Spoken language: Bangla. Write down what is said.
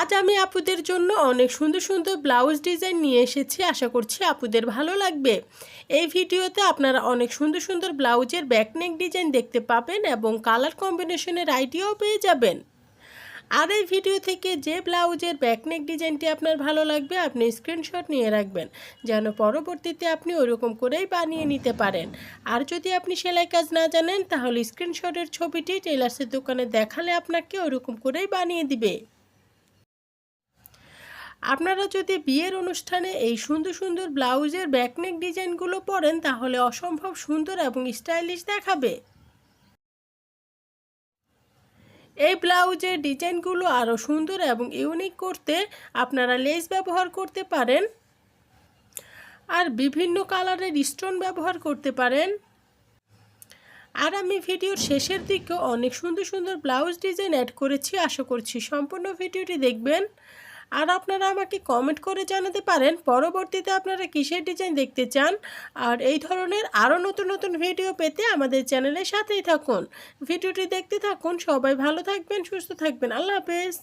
আজ আমি আপুদের জন্য অনেক সুন্দর সুন্দর ব্লাউজ ডিজাইন নিয়ে এসেছি, আশা করছি আপুদের ভালো লাগবে। এই ভিডিওতে আপনারা অনেক সুন্দর সুন্দর ব্লাউজের ব্যাকনেক ডিজাইন দেখতে পাবেন এবং কালার কম্বিনেশনের আইডিয়াও পেয়ে যাবেন। আর এই ভিডিও থেকে যে ব্লাউজের ব্যাকনেক ডিজাইনটি আপনার ভালো লাগবে, আপনি স্ক্রিনশট নিয়ে রাখবেন, যেন পরবর্তীতে আপনি ওইরকম করেই বানিয়ে নিতে পারেন। আর যদি আপনি সেলাই কাজ না জানেন, তাহলে স্ক্রিনশটের ছবিটি টেলার্সের দোকানে দেখালে আপনাকে ওইরকম করেই বানিয়ে দিবে। আপনারা যদি বিয়ের অনুষ্ঠানে এই সুন্দর সুন্দর ব্লাউজের ব্যাকনেক ডিজাইনগুলো পরেন, তাহলে অসম্ভব সুন্দর এবং স্টাইলিশ দেখাবে। এই ব্লাউজের ডিজাইনগুলো আরও সুন্দর এবং ইউনিক করতে আপনারা লেস ব্যবহার করতে পারেন। আর বিভিন্ন কালারের স্টোন ব্যবহার করতে পারেন। আর আমি ভিডিওর শেষের দিকে অনেক সুন্দর সুন্দর ব্লাউজ ডিজাইন অ্যাড করেছি। আশা করছি সম্পূর্ণ ভিডিওটি দেখবেন। আর আপনারা আমাকে কমেন্ট করে জানাতে পারেন, পরবর্তীতে আপনারা কিসের ডিজাইন দেখতে চান? আর এই ধরনের আরও নতুন নতুন ভিডিও পেতে আমাদের চ্যানেলের সাথেই থাকুন। ভিডিওটি দেখতে থাকুন, সবাই ভালো থাকবেন, সুস্থ থাকবেন। আল্লাহ হাফেজ।